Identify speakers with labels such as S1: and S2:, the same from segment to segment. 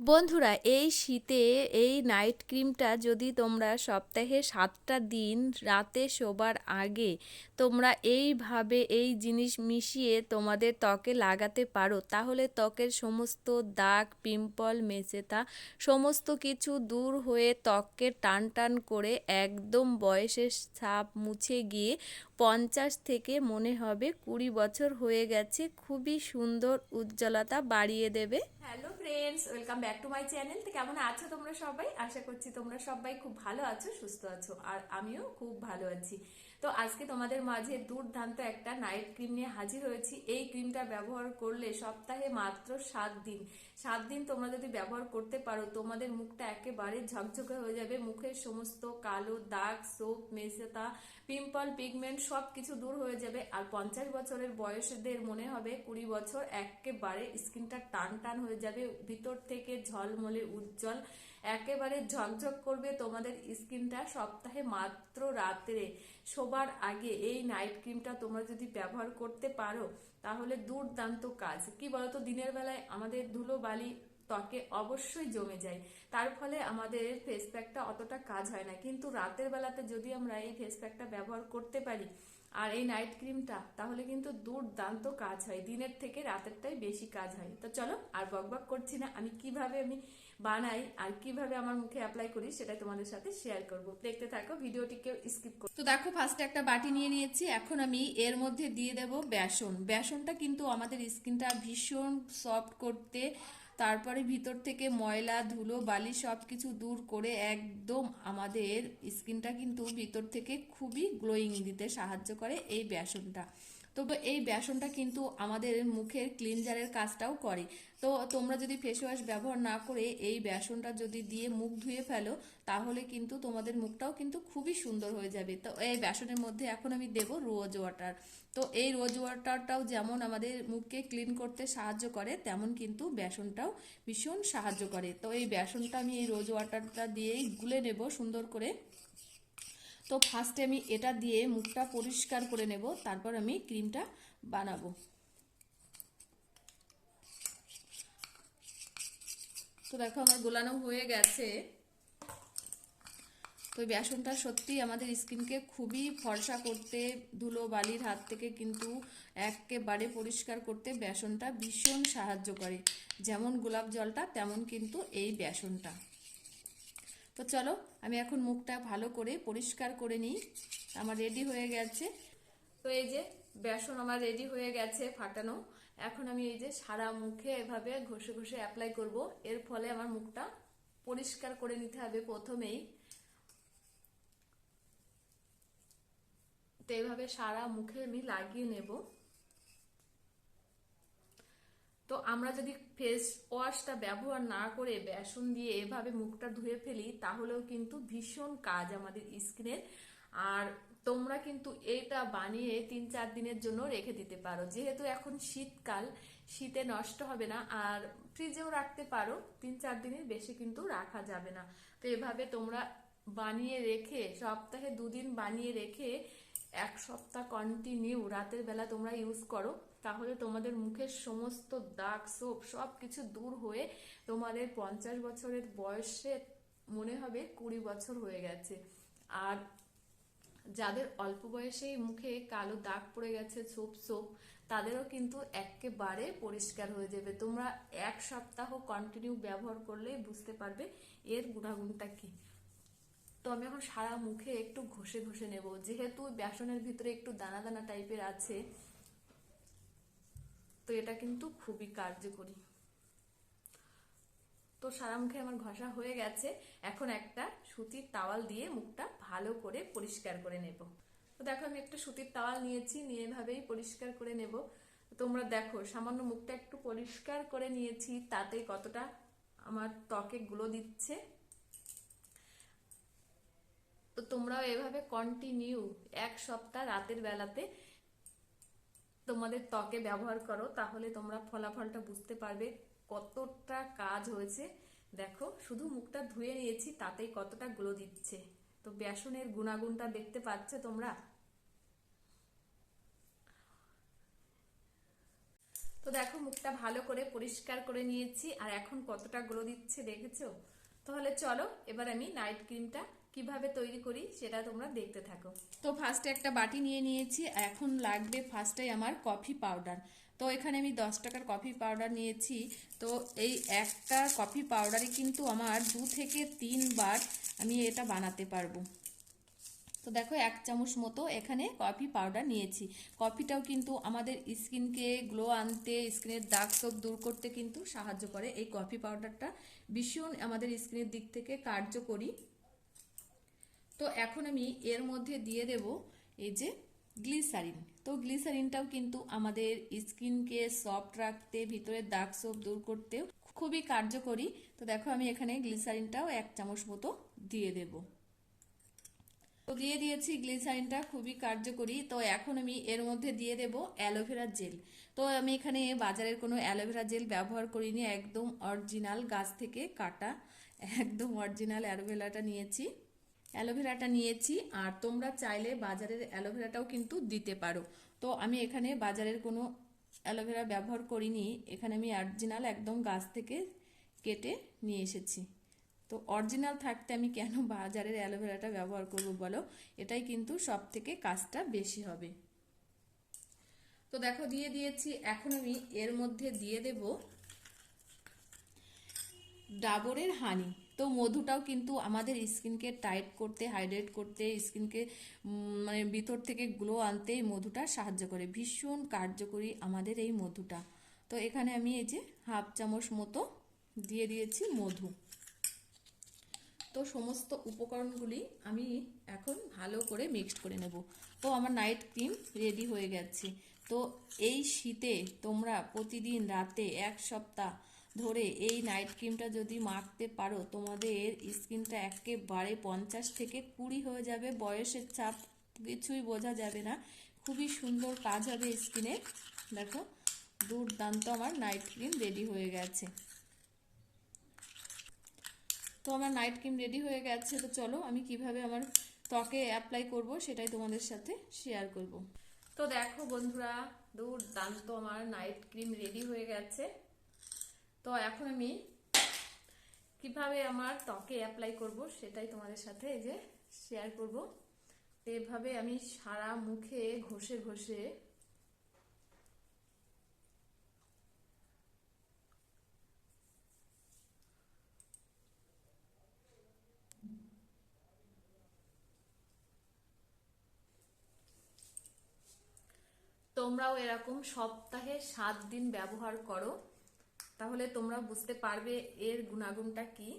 S1: বন্ধুরা এই শীতে এই নাইট ক্রিমটা যদি তোমরা সপ্তাহে সাতটা দিন রাতে শোবার আগে তোমরা এইভাবে এই জিনিস মিশিয়ে তোমাদের ত্বকে লাগাতে পারো, তাহলে ত্বকের সমস্ত দাগ, পিম্পল, মেচেতা, সমস্ত কিছু দূর হয়ে ত্বককে টান টান করে একদম বয়সের ছাপ মুছে গিয়ে পঞ্চাশ থেকে মনে হবে কুড়ি বছর হয়ে গেছে, খুবই সুন্দর উজ্জ্বলতা বাড়িয়ে দেবে। Hello friends, welcome back to my channel. তো কেমন আছো তোমরা সবাই? আশা করছি তোমরা সবাই খুব ভালো আছো, সুস্থ আছো, আর আমিও খুব ভালো আছি। তো আজকে তোমাদের মাঝে দুর্দান্ত একটা নাইট ক্রিম নিয়ে হাজির হয়েছি। এই ক্রিমটা ব্যবহার করলে সপ্তাহে মাত্র সাত দিন। সাত দিন তোমরা যদি ব্যবহার করতে পারো, তোমাদের মুখটা একেবারে ঝকঝকে হয়ে যাবে। মুখের সমস্ত কালো দাগ সোপ মেসেতা পিম্পল পিগমেন্ট সব কিছু দূর হয়ে যাবে। আর পঞ্চাশ বছরের বয়সদের মনে হবে কুড়ি বছর একেবারে স্কিনটা টান টান হয়ে যাবে। ভিতর থেকে ঝলমলে উজ্জ্বল একেবারে ঝকঝক করবে তোমাদের স্কিনটা সপ্তাহে মাত্র রাত্রে। শোবার আগে এই নাইট ক্রিমটা তোমরা যদি ব্যবহার করতে পারো, তাহলে দুর্দান্ত কাজ। কি বলতো, দিনের বেলায় আমাদের ধুলো বালি ত্বকে অবশ্যই জমে যায়। তার ফলে আমাদের ফেস প্যাকটা অতটা কাজ হয় না। কিন্তু রাতের বেলাতে যদি আমরা এই ফেস প্যাকটা ব্যবহার করতে পারি আর এই নাইট ক্রিমটা তাহলে কিন্তু দুর্দান্ত কাজ হয়। দিনের থেকে রাতেরটাই বেশি কাজ হয়। তো চলো, আর বকবক করছি না। আমি কীভাবে আমি বানাই আর কীভাবে আমার মুখে অ্যাপ্লাই করি সেটা তোমাদের সাথে শেয়ার করব। দেখতে থাকো, ভিডিওটি কেউ স্কিপ করো। তো দেখো ফার্স্টে একটা বাটি নিয়ে নিয়েছি। এখন আমি এর মধ্যে দিয়ে দেব বেসন। বেসনটা কিন্তু আমাদের স্কিনটা ভীষণ সফট করতে তারপরে ভিতর থেকে ময়লা, ধুলো, বালি সব কিছু দূর করে একদম আমাদের স্কিনটা কিন্তু ভিতর থেকে খুবই গ্লোয়িং দিতে সাহায্য করে এই বেসনটা। তবে এই বেসনটা কিন্তু আমাদের মুখের ক্লিনজারের কাজটাও করে। তো তোমরা যদি ফেস ওয়াশ ব্যবহার না করে এই বেসনটা যদি দিয়ে মুখ ধুয়ে ফেলো, তাহলে কিন্তু তোমাদের মুখটাও কিন্তু খুবই সুন্দর হয়ে যাবে। তো এই বেসনের মধ্যে এখন আমি দেব রোজ ওয়াটার তো এই রোজ ওয়াটারটাও যেমন আমাদের মুখকে ক্লিন করতে সাহায্য করে, তেমন কিন্তু বেসনটাও ভীষণ সাহায্য করে। তো এই বেসনটা আমি এই রোজ ওয়াটারটা দিয়েই গুলে নেব সুন্দর করে। তো ফার্স্টে আমি এটা দিয়ে মুখটা পরিষ্কার করে নেব, তারপর আমি ক্রিমটা বানাবো। তো দেখো আমার গোলানো হয়ে গেছে। তো বেসনটা সত্যি আমাদের স্কিনকে খুবই ফর্সা করতে, ধুলো বালির হাত থেকে কিন্তু একেবারে পরিষ্কার করতে বেসনটা ভীষণ সাহায্য করে। যেমন গোলাপ জলটা, তেমন কিন্তু এই বেসনটা। তো চলো, আমি এখন মুখটা ভালো করে পরিষ্কার করে নিই। আমার রেডি হয়ে গেছে। তো এই যে বেসন আমার রেডি হয়ে গেছে ফাটানো। এখন আমি এই যে সারা মুখে এভাবে ঘষে ঘষে অ্যাপ্লাই করব। এর ফলে আমার মুখটা পরিষ্কার করে নিতে হবে প্রথমেই। তো এইভাবে সারা মুখে আমি লাগিয়ে নেব। তো আমরা যদি ফেস ওয়াশটা ব্যবহার না করে বেসন দিয়ে এভাবে মুখটা ধুয়ে ফেলি, তাহলেও কিন্তু ভীষণ কাজ আমাদের স্কিনের। আর তোমরা কিন্তু এটা বানিয়ে তিন চার দিনের জন্য রেখে দিতে পারো। যেহেতু এখন শীতকাল, শীতে নষ্ট হবে না। আর ফ্রিজেও রাখতে পারো, তিন চার দিনের বেশি কিন্তু রাখা যাবে না। তো এভাবে তোমরা বানিয়ে রেখে, সপ্তাহে দুদিন বানিয়ে রেখে এক সপ্তাহ কন্টিনিউ রাতের বেলা তোমরা ইউজ করো, তাহলে তোমাদের মুখের সমস্ত দাগ সোপ সব কিছু দূর হয়ে তোমাদের পঞ্চাশ বছরের বয়সে মনে হবে কুড়ি বছর হয়ে গেছে। আর যাদের অল্প বয়সেই মুখে কালো দাগ পড়ে গেছে ছোপ সোপ তাদেরও কিন্তু একেবারে পরিষ্কার হয়ে যাবে। তোমরা এক সপ্তাহ কন্টিনিউ ব্যবহার করলেই বুঝতে পারবে এর গুণাগুণটা কি। তো আমি এখন সারা মুখে একটু ঘষে ঘষে নেব। যেহেতু বেসনের ভিতরে একটু দানা দানা টাইপের আছে, তো এটা কিন্তু খুবই কার্যকরী। তো সারা মুখে আমার ঘষা হয়ে গেছে। এখন একটা সুতির তাওয়াল দিয়ে মুখটা ভালো করে পরিষ্কার করে নেব। তো দেখো, আমি একটা সুতির তাওয়াল নিয়েছি, নিয়ে এভাবেই পরিষ্কার করে নেব। তোমরা দেখো, সামান্য মুখটা একটু পরিষ্কার করে নিয়েছি, তাতে কতটা আমার ত্বকে গুলো দিচ্ছে। তো তোমরাও এভাবে কন্টিনিউ এক সপ্তাহ রাতের বেলাতে তোমাদের ত্বকে ব্যবহার করো, তাহলে তোমরা ফলাফলটা বুঝতে পারবে কতটা কাজ হয়েছে। দেখো, শুধু মুখটা ধুয়ে নিয়েছি, তাতেই কতটা গ্লো দিচ্ছে। তো বেসনের গুণাগুণটা দেখতে পাচ্ছ তোমরা? তো দেখো, মুখটা ভালো করে পরিষ্কার করে নিয়েছি, আর এখন কতটা গ্লো দিচ্ছে দেখেছ? তাহলে চলো, এবার আমি নাইট ক্রিমটা কীভাবে তৈরি করি সেটা তোমরা দেখতে থাকো। তো ফার্স্টে একটা বাটি নিয়ে নিয়েছি, এখন লাগবে ফার্স্টে আমার কফি পাউডার তো এখানে আমি দশ টাকার কফি পাউডার নিয়েছি। তো এই একটা কফি পাউডারে কিন্তু আমার দু থেকে তিনবার আমি এটা বানাতে পারব। তো দেখো, এক চামচ মতো এখানে কফি পাউডার নিয়েছি। কফিটাও কিন্তু আমাদের স্কিনকে গ্লো আনতে স্কিনের দাগ সব দূর করতে কিন্তু সাহায্য করে। এই কফি পাউডারটা ভীষণ আমাদের স্কিনের দিক থেকে কার্যকরী। তো এখন আমি এর মধ্যে দিয়ে দেব এই যে গ্লিসারিন তো গ্লিসারিনটাও কিন্তু আমাদের স্কিনকে সফট রাখতে, ভিতরের দাগ সব দূর করতেও খুবই কার্যকরী। তো দেখো, আমি এখানে গ্লিসারিনটাও এক চামচ মতো দিয়ে দেবো। তো দিয়ে দিয়েছি গ্লিসারিনটা, খুবই কার্যকরী। তো এখন আমি এর মধ্যে দিয়ে দেব অ্যালোভেরা জেল। তো আমি এখানে বাজারের কোনো অ্যালোভেরা জেল ব্যবহার করিনি, একদম অরিজিনাল গাছ থেকে কাটা, একদম অরিজিনাল অ্যালোভেরাটা নিয়েছি। অ্যালোভেরাটা নিয়েছি, আর তোমরা চাইলে বাজারের অ্যালোভেরাটাও কিন্তু দিতে পারো। তো আমি এখানে বাজারের কোনো অ্যালোভেরা ব্যবহার করিনি, এখানে আমি অরিজিনাল একদম গাছ থেকে কেটে নিয়ে এসেছি। তো অরিজিনাল থাকতে আমি কেন বাজারের অ্যালোভেরাটা ব্যবহার করব বলো? এটাই কিন্তু সব থেকে কাজটা বেশি হবে। তো দেখো, দিয়ে দিয়েছি। এখন আমি এর মধ্যে দিয়ে দেব ডাবরের হানি। তো মধুটাও কিন্তু আমাদের স্কিনকে টাইট করতে হাইড্রেট করতে স্কিনকে মানে ভিতর থেকে গ্লো আনতে এই মধুটা সাহায্য করে। ভীষণ কার্যকরী আমাদের এই মধুটা। তো এখানে আমি এই যে হাফ চামচ মতো দিয়ে দিয়েছি মধু। তো সমস্ত উপকরণগুলি আমি এখন ভালো করে মিক্সড করে নেব। তো আমার নাইট ক্রিম রেডি হয়ে গেছে। তো এই শীতে তোমরা প্রতিদিন রাতে এক সপ্তাহ ধরে এই নাইট ক্রিমটা যদি মাখতে পারো, তোমাদের স্কিনটা একেবারে পঞ্চাশ থেকে কুড়ি হয়ে যাবে। বয়সের চাপ কিছুই বোঝা যাবে না। খুবই সুন্দর কাজ হবে স্কিনে। দেখো, দুর্দান্ত আমার নাইট ক্রিম রেডি হয়ে গেছে। তো আমার নাইট ক্রিম রেডি হয়ে গেছে, তো চলো আমি কীভাবে আমার ত্বকে অ্যাপ্লাই করব সেটাই তোমাদের সাথে শেয়ার করব। তো দেখো বন্ধুরা, দুর্দান্ত আমার নাইট ক্রিম রেডি হয়ে গেছে। তো এখন আমি কীভাবে আমার ত্বকে অ্যাপ্লাই করব সেটাই তোমাদের সাথে এই যে শেয়ার করব। এভাবে আমি সারা মুখে ঘষে ঘষে তোমরাও এরকম সপ্তাহে সাত দিন ব্যবহার করো, তাহলে তোমরা বুঝতে পারবে এর গুণাগুণটা কি।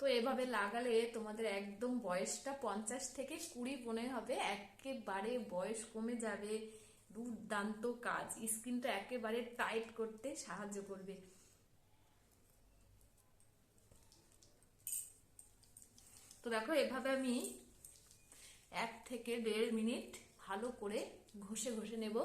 S1: তো এভাবে লাগালে তোমাদের একদম বয়সটা পঞ্চাশ থেকে কুড়ি মনে হবে, একেবারে বয়স কমে যাবে। দুর্দান্ত কাজ, স্কিনটা একেবারে টাইট করতে সাহায্য করবে। তো দেখো, এভাবে আমি এক থেকে দেড় মিনিট ভালো করে ঘষে ঘষে নেব।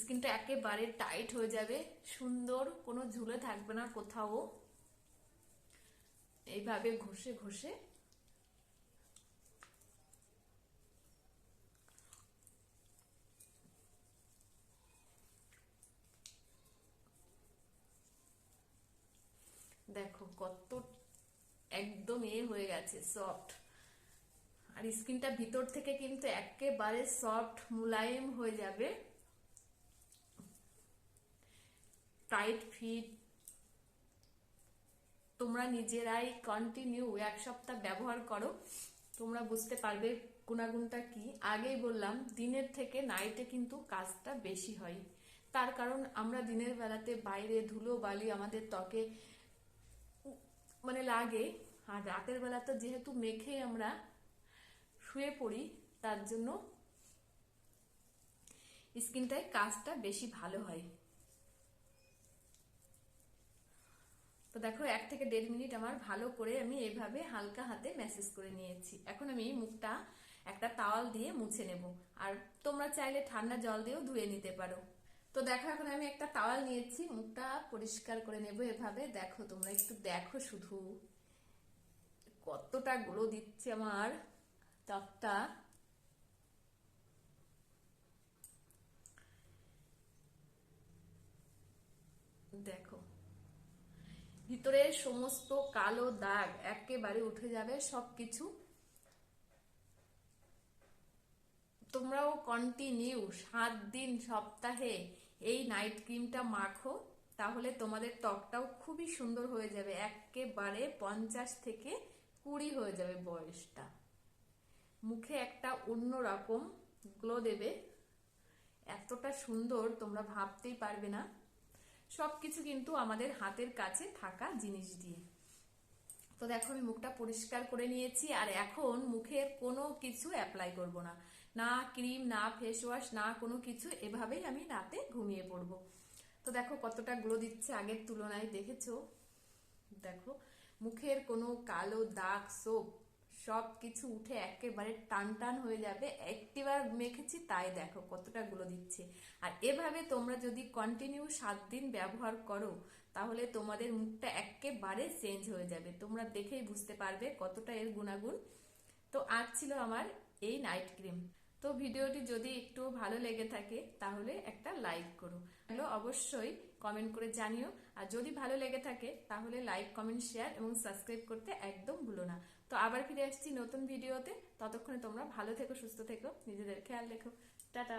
S1: স্কিনটা একেবারে টাইট হয়ে যাবে, সুন্দর, কোনো ঝুলে থাকবে না কোথাও। এইভাবে ঘষে ঘষে দেখো কত একদম এ হয়ে গেছে সফট আর স্কিনটা ভিতর থেকে কিন্তু একেবারে সফট মুলায়েম হয়ে যাবে। টাইট ফিট তোমরা নিজেরাই কন্টিনিউ এক সপ্তাহ ব্যবহার করো। তোমরা বুঝতে পারবে গুণাগুণটা কি। আগেই বললাম, দিনের থেকে নাইটে কিন্তু কাজটা বেশি হয়। তার কারণ আমরা দিনের বেলাতে বাইরে ধুলো বালি আমাদের ত্বকে মানে লাগে। আর রাতের বেলা তো যেহেতু মেখে আমরা শুয়ে পড়ি, তার জন্য স্কিনটায় কাজটা বেশি ভালো হয়। তো দেখো, এক থেকে দেড় মিনিট আমার ভালো করে আমি এভাবে হালকা হাতে ম্যাসেজ করে নিয়েছি। এখন আমি মুখটা একটা তাওয়াল দিয়ে মুছে নেব। আর তোমরা চাইলে ঠান্ডা জল দিয়েও ধুয়ে নিতে পারো। তো দেখো, এখন আমি একটা তাওয়াল নিয়েছি, মুখটা পরিষ্কার করে নেব এভাবে। দেখো, তোমরা একটু দেখো শুধু। কতটা গ্লো দিচ্ছে আমার ত্বকটা দেখো ভিতরের সমস্ত কালো দাগ একেবারে উঠে যাবে সবকিছু। তোমরাও কন্টিনিউ সাত দিন সপ্তাহে এই নাইট ক্রিমটা মাখো, তাহলে তোমাদের ত্বকটাও খুবই সুন্দর হয়ে যাবে। একেবারে পঞ্চাশ থেকে কুড়ি হয়ে যাবে বয়সটা। মুখে একটা অন্য রকম গ্লো দেবে। এতটা সুন্দর তোমরা ভাবতেই পারবে না। সবকিছু কিন্তু আমাদের হাতের কাছে থাকা জিনিস দিয়ে। তো দেখো, আমি মুখটা পরিষ্কার করে নিয়েছি, আর এখন মুখের কোনো কিছু অ্যাপ্লাই করব না। না ক্রিম, না ফেস ওয়াশ না কোনো কিছু, এভাবেই আমি রাতে ঘুমিয়ে পড়ব। তো দেখো কতটা গ্লো দিচ্ছে আগের তুলনায়, দেখেছ? দেখো, মুখের কোনো কালো দাগ সোপ সব কিছু উঠে একেবারে টান টান হয়ে যাবে। একটিবার মেখেছি, তাই দেখো কতটা গুলো দিচ্ছে। আর এভাবে তোমরা যদি কন্টিনিউ সাত দিন ব্যবহার করো, তাহলে তোমাদের মুখটা একেবারে চেঞ্জ হয়ে যাবে। তোমরা দেখেই বুঝতে পারবে কতটা এর গুণাগুণ। তো আজ ছিল আমার এই নাইট ক্রিম তো ভিডিওটি যদি একটু ভালো লেগে থাকে তাহলে একটা লাইক করো। হ্যালো অবশ্যই কমেন্ট করে জানিও। আর যদি ভালো লেগে থাকে তাহলে লাইক কমেন্ট শেয়ার এবং সাবস্ক্রাইব করতে একদম ভুলো না। তো আবার ফিরে আসছি নতুন ভিডিওতে। ততক্ষণে তোমরা ভালো থেকো সুস্থ থেকো নিজেদের খেয়াল রেখো। টাটা!